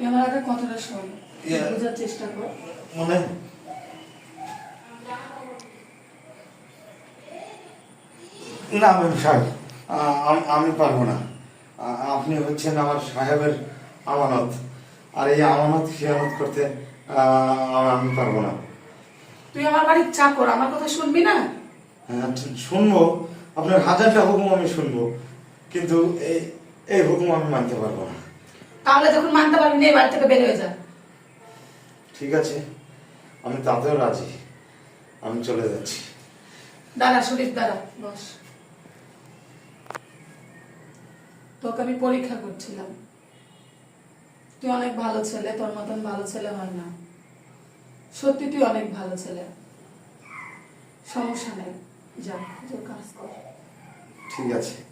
তুই আমার আগে কথাটা শোন। বোঝার চেষ্টা কর। মানে? না ম্যাম সাহেব আমি পারব না। আপনি হচ্ছেন আমার সাহেবের আমানত। আর এই আমানত খেয়ানত করতে আমি পারব না। তুই আমার বাড়ির চাকর আমার কথা শুনবি না? হ্যাঁ শুনব। আপনার হাজারটা হুকুম আমি শুনব। কিন্তু এই এই হুকুম আমি মানতে পারব না। তাহলে যখন মানতে পারবি না এই বাড়ি থেকে বের হয়ে যা। ঠিক আছে। আমি তাতেও রাজি। আমি চলে যাচ্ছি। দাঁড়া শরীর দাঁড়া বস। তোকে আমি পরীক্ষা করছিলাম। তুই অনেক ভালো ছেলে তোর মতন ভালো ছেলে হয় না। সত্যি তুই অনেক ভালো ছেলে। সমস্যা নেই। যা তোর কাজ কর। ঠিক আছে।